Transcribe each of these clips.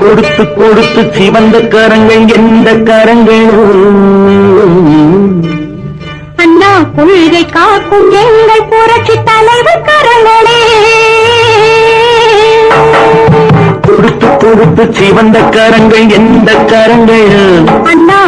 கொடுத்து கொடுத்து சிவந்த கரங்கள் எந்த கரங்களோ அண்ணா கொள்கை காக்கும் எங்கள் புரட்சி தலைவர் கரங்களே. கொடுத்து கொடுத்து சிவந்த கரங்கள் எந்த கரங்களோ. அண்ணா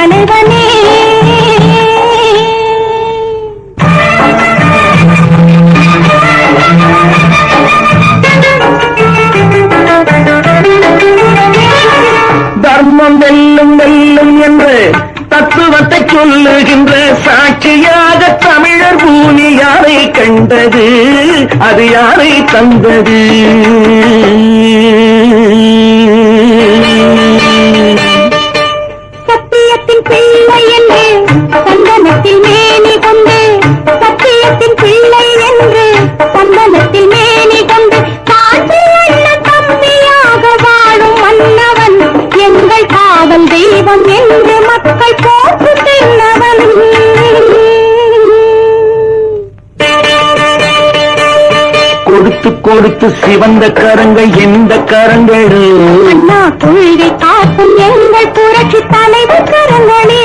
தலைவனே தர்மம் வெல்லும் வெல்லும் என்று தத்துவத்தை சொல்லுகின்ற சாட்சியாக தமிழர் பூமி யாரை கண்டது? அது யாரை தந்தது? என்று மக்கள் போக்கு தென்னவன் கொடுத்து கொடுத்து சிவந்த கரங்கள் எந்த கரங்களோ? அண்ணா கொள்கை காக்கும் எங்கள் புரட்சி தலைவர் கரங்களே.